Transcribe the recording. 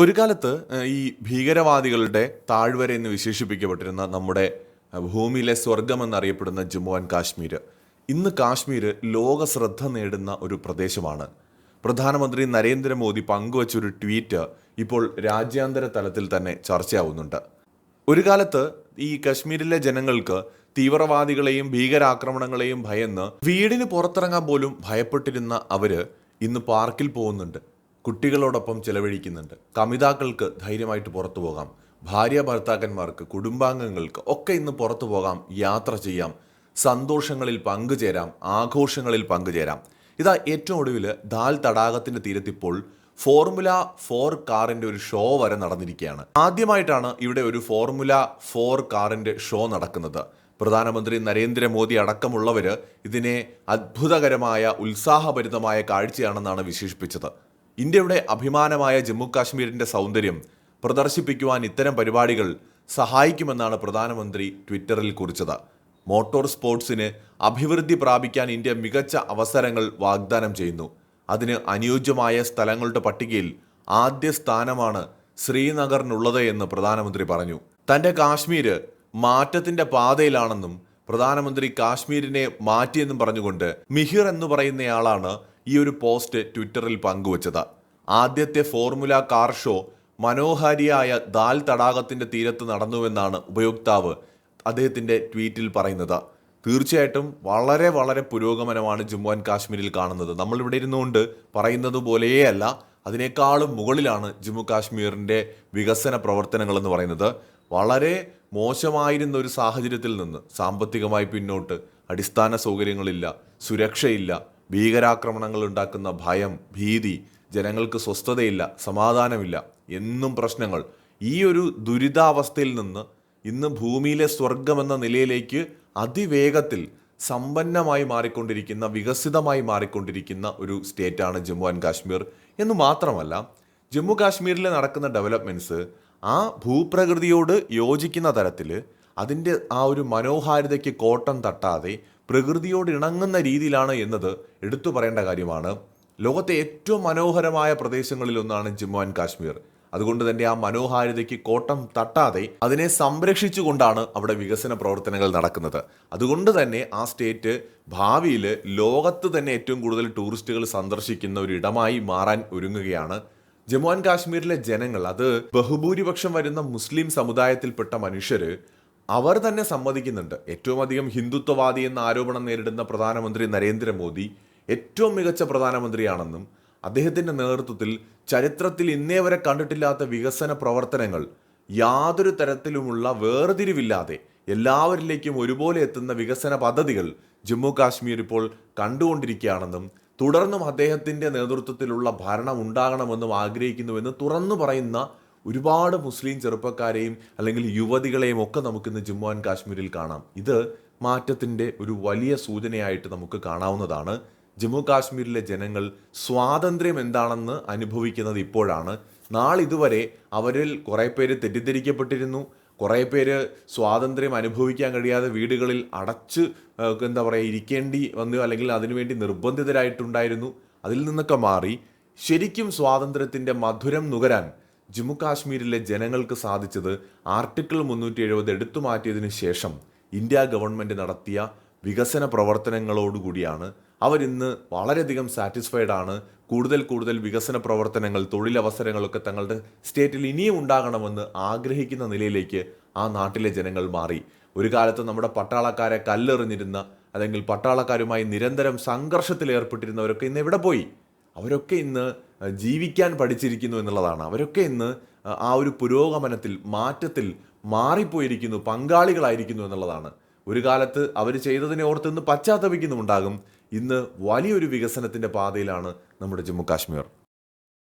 ഒരു കാലത്ത് ഈ ഭീകരവാദികളുടെ താഴ്വര എന്ന് വിശേഷിപ്പിക്കപ്പെട്ടിരുന്ന നമ്മുടെ ഭൂമിയിലെ സ്വർഗം എന്നറിയപ്പെടുന്ന ജമ്മു ആൻഡ് കാശ്മീർ. ഇന്ന് കാശ്മീർ ലോക ശ്രദ്ധ നേടുന്ന ഒരു പ്രദേശമാണ്. പ്രധാനമന്ത്രി നരേന്ദ്രമോദി പങ്കുവച്ച ഒരു ട്വീറ്റ് ഇപ്പോൾ രാജ്യാന്തര തലത്തിൽ തന്നെ ചർച്ചയാവുന്നുണ്ട്. ഒരു കാലത്ത് ഈ കശ്മീരിലെ ജനങ്ങൾക്ക് തീവ്രവാദികളെയും ഭീകരാക്രമണങ്ങളെയും ഭയന്ന് വീടിന് പുറത്തിറങ്ങാൻ പോലും ഭയപ്പെട്ടിരുന്ന അവർ ഇന്ന് പാർക്കിൽ പോകുന്നുണ്ട്. കുട്ടികളോടൊപ്പം ചെലവഴിക്കുന്നുണ്ട്. കമിതാക്കൾക്ക് ധൈര്യമായിട്ട് പുറത്തു പോകാം. ഭാര്യ ഭർത്താക്കന്മാർക്ക് കുടുംബാംഗങ്ങൾക്ക് ഒക്കെ ഇന്ന് പുറത്തു പോകാം യാത്ര ചെയ്യാം. സന്തോഷങ്ങളിൽ പങ്കുചേരാം ആഘോഷങ്ങളിൽ പങ്കുചേരാം. ഇതാ ഏറ്റവും ഒടുവിൽ ദാൽ തടാകത്തിന്റെ തീരത്തിപ്പോൾ ഫോർമുല ഫോർ കാറിന്റെ ഒരു ഷോ വരെ നടന്നിരിക്കുകയാണ്. ആദ്യമായിട്ടാണ് ഇവിടെ ഒരു ഫോർമുല ഫോർ കാറിന്റെ ഷോ നടക്കുന്നത്. പ്രധാനമന്ത്രി നരേന്ദ്രമോദി അടക്കമുള്ളവർ ഇതിനെ അത്ഭുതകരമായ ഉത്സാഹഭരിതമായ കാഴ്ചയാണെന്നാണ് വിശേഷിപ്പിച്ചത്. ഇന്ത്യയുടെ അഭിമാനമായ ജമ്മു കാശ്മീരിന്റെ സൗന്ദര്യം പ്രദർശിപ്പിക്കുവാൻ ഇത്തരം പരിപാടികൾ സഹായിക്കുമെന്നാണ് പ്രധാനമന്ത്രി ട്വിറ്ററിൽ കുറിച്ചത്. മോട്ടോർ സ്പോർട്സിന് അഭിവൃദ്ധി പ്രാപിക്കാൻ ഇന്ത്യ മികച്ച അവസരങ്ങൾ വാഗ്ദാനം ചെയ്യുന്നു. അതിന് അനുയോജ്യമായ സ്ഥലങ്ങളുടെ പട്ടികയിൽ ആദ്യ സ്ഥാനമാണ് ശ്രീനഗറിനുള്ളത് എന്ന് പ്രധാനമന്ത്രി പറഞ്ഞു. തന്റെ കാശ്മീര് മാറ്റത്തിന്റെ പാതയിലാണെന്നും പ്രധാനമന്ത്രി കാശ്മീരിനെ മാറ്റിയെന്നും പറഞ്ഞുകൊണ്ട് മിഹിർ എന്ന് പറയുന്നയാളാണ് ഈ ഒരു പോസ്റ്റ് ട്വിറ്ററിൽ പങ്കുവച്ചത്. ആദ്യത്തെ ഫോർമുല കാർ ഷോ മനോഹാരിയായ ദാൽ തടാകത്തിന്റെ തീരത്ത് നടന്നുവെന്നാണ് ഉപയോക്താവ് അദ്ദേഹത്തിന്റെ ട്വീറ്റിൽ പറയുന്നത്. തീർച്ചയായിട്ടും വളരെ വളരെ പുരോഗമനമാണ് ജമ്മു ആൻഡ് കാശ്മീരിൽ കാണുന്നത്. നമ്മൾ ഇവിടെ ഇരുന്നുകൊണ്ട് പറയുന്നത് പോലെയല്ല അതിനേക്കാളും മുകളിലാണ് ജമ്മു കാശ്മീരിന്റെ വികസന പ്രവർത്തനങ്ങൾ എന്ന് പറയുന്നത്. വളരെ മോശമായിരുന്ന ഒരു സാഹചര്യത്തിൽ നിന്ന് സാമ്പത്തികമായി പിന്നോട്ട് അടിസ്ഥാന സൗകര്യങ്ങളില്ല സുരക്ഷയില്ല ഭീകരാക്രമണങ്ങൾ ഉണ്ടാക്കുന്ന ഭയം ഭീതി ജനങ്ങൾക്ക് സ്വസ്ഥതയില്ല സമാധാനമില്ല എന്നും പ്രശ്നങ്ങൾ. ഈ ഒരു ദുരിതാവസ്ഥയിൽ നിന്ന് ഇന്ന് ഭൂമിയിലെ സ്വർഗമെന്ന നിലയിലേക്ക് അതിവേഗത്തിൽ സമ്പന്നമായി മാറിക്കൊണ്ടിരിക്കുന്ന വികസിതമായി മാറിക്കൊണ്ടിരിക്കുന്ന ഒരു സ്റ്റേറ്റാണ് ജമ്മു ആൻഡ് കാശ്മീർ. എന്ന് മാത്രമല്ല ജമ്മു കാശ്മീരിൽ നടക്കുന്ന ഡെവലപ്മെന്റ്സ് ആ ഭൂപ്രകൃതിയോട് യോജിക്കുന്ന തരത്തിൽ അതിന്റെ ആ ഒരു മനോഹാരിതയ്ക്ക് കോട്ടം തട്ടാതെ പ്രകൃതിയോട് ഇണങ്ങുന്ന രീതിയിലാണ് എന്നത് എടുത്തു പറയേണ്ട കാര്യമാണ്. ലോകത്തെ ഏറ്റവും മനോഹരമായ പ്രദേശങ്ങളിലൊന്നാണ് ജമ്മു ആൻഡ് കാശ്മീർ. അതുകൊണ്ട് തന്നെ ആ മനോഹാരിതയ്ക്ക് കോട്ടം തട്ടാതെ അതിനെ സംരക്ഷിച്ചുകൊണ്ടാണ് അവിടെ വികസന പ്രവർത്തനങ്ങൾ നടക്കുന്നത്. അതുകൊണ്ട് തന്നെ ആ സ്റ്റേറ്റ് ഭാവിയിൽ ലോകത്ത് തന്നെ ഏറ്റവും കൂടുതൽ ടൂറിസ്റ്റുകൾ സന്ദർശിക്കുന്ന ഒരു ഇടമായി മാറാൻ ഒരുങ്ങുകയാണ് ജമ്മു ആൻഡ് കാശ്മീരിലെ ജനങ്ങൾ. അത് ബഹുഭൂരിപക്ഷം വരുന്ന മുസ്ലിം സമുദായത്തിൽപ്പെട്ട മനുഷ്യര് അവർ തന്നെ സമ്മതിക്കുന്നുണ്ട്. ഏറ്റവും അധികം ഹിന്ദുത്വവാദി എന്ന ആരോപണം നേരിടുന്ന പ്രധാനമന്ത്രി നരേന്ദ്രമോദി ഏറ്റവും മികച്ച പ്രധാനമന്ത്രിയാണെന്നും അദ്ദേഹത്തിന്റെ നേതൃത്വത്തിൽ ചരിത്രത്തിൽ ഇന്നേ വരെ കണ്ടിട്ടില്ലാത്ത വികസന പ്രവർത്തനങ്ങൾ യാതൊരു തരത്തിലുമുള്ള വേർതിരിവില്ലാതെ എല്ലാവരിലേക്കും ഒരുപോലെ എത്തുന്ന വികസന പദ്ധതികൾ ജമ്മു കാശ്മീർ ഇപ്പോൾ കണ്ടുകൊണ്ടിരിക്കുകയാണെന്നും തുടർന്നും അദ്ദേഹത്തിന്റെ നേതൃത്വത്തിലുള്ള ഭരണം ഉണ്ടാകണമെന്നും ആഗ്രഹിക്കുന്നുവെന്ന് തുറന്നു പറയുന്ന ഒരുപാട് മുസ്ലിം ചെറുപ്പക്കാരെയും അല്ലെങ്കിൽ യുവതികളെയും ഒക്കെ നമുക്കിന്ന് ജമ്മു ആൻഡ് കാശ്മീരിൽ കാണാം. ഇത് മാറ്റത്തിന്റെ ഒരു വലിയ സൂചനയായിട്ട് നമുക്ക് കാണാവുന്നതാണ്. ജമ്മു കാശ്മീരിലെ ജനങ്ങൾ സ്വാതന്ത്ര്യം എന്താണെന്ന് അനുഭവിക്കുന്നത് ഇപ്പോഴാണ്. നാളിതുവരെ അവരിൽ കുറേ പേര് തെറ്റിദ്ധരിക്കപ്പെട്ടിരുന്നു. കുറേ പേര് സ്വാതന്ത്ര്യം അനുഭവിക്കാൻ കഴിയാതെ വീടുകളിൽ അടച്ച് എന്താ പറയുക ഇരിക്കേണ്ടി വന്നു അല്ലെങ്കിൽ അതിനുവേണ്ടി നിർബന്ധിതരായിട്ടുണ്ടായിരുന്നു. അതിൽ നിന്നൊക്കെ മാറി ശരിക്കും സ്വാതന്ത്ര്യത്തിന്റെ മധുരം നുകരാൻ ജമ്മു കാശ്മീരിലെ ജനങ്ങൾക്ക് സാധിച്ചത് ആർട്ടിക്കിൾ മുന്നൂറ്റി എഴുപത് എടുത്തു മാറ്റിയതിനു ശേഷം ഇന്ത്യ ഗവൺമെന്റ് നടത്തിയ വികസന പ്രവർത്തനങ്ങളോടുകൂടിയാണ്. അവരിന്ന് വളരെയധികം സാറ്റിസ്ഫൈഡ് ആണ്. കൂടുതൽ കൂടുതൽ വികസന പ്രവർത്തനങ്ങൾ തൊഴിലവസരങ്ങളൊക്കെ തങ്ങളുടെ സ്റ്റേറ്റിൽ ഇനിയും ഉണ്ടാകണമെന്ന് ആഗ്രഹിക്കുന്ന നിലയിലേക്ക് ആ നാട്ടിലെ ജനങ്ങൾ മാറി. ഒരു കാലത്ത് നമ്മുടെ പട്ടാളക്കാരെ കല്ലെറിഞ്ഞിരുന്ന അല്ലെങ്കിൽ പട്ടാളക്കാരുമായി നിരന്തരം സംഘർഷത്തിൽ ഏർപ്പെട്ടിരുന്നവരൊക്കെ ഇന്ന് എവിടെ പോയി? അവരൊക്കെ ഇന്ന് ജീവിക്കാൻ പഠിച്ചിരിക്കുന്നു എന്നുള്ളതാണ്. അവരൊക്കെ ഇന്ന് ആ ഒരു പുരോഗമനത്തിൽ മാറ്റത്തിൽ മാറിപ്പോയിരിക്കുന്നു പങ്കാളികളായിരിക്കുന്നു എന്നുള്ളതാണ്. ഒരു കാലത്ത് അവർ ചെയ്തതിനെ ഓർത്ത് ഇന്ന് പശ്ചാത്തപിക്കുന്നുമുണ്ടാകും. ഇന്ന് വലിയൊരു വികസനത്തിന്റെ പാതയിലാണ് നമ്മുടെ ജമ്മു കാശ്മീർ.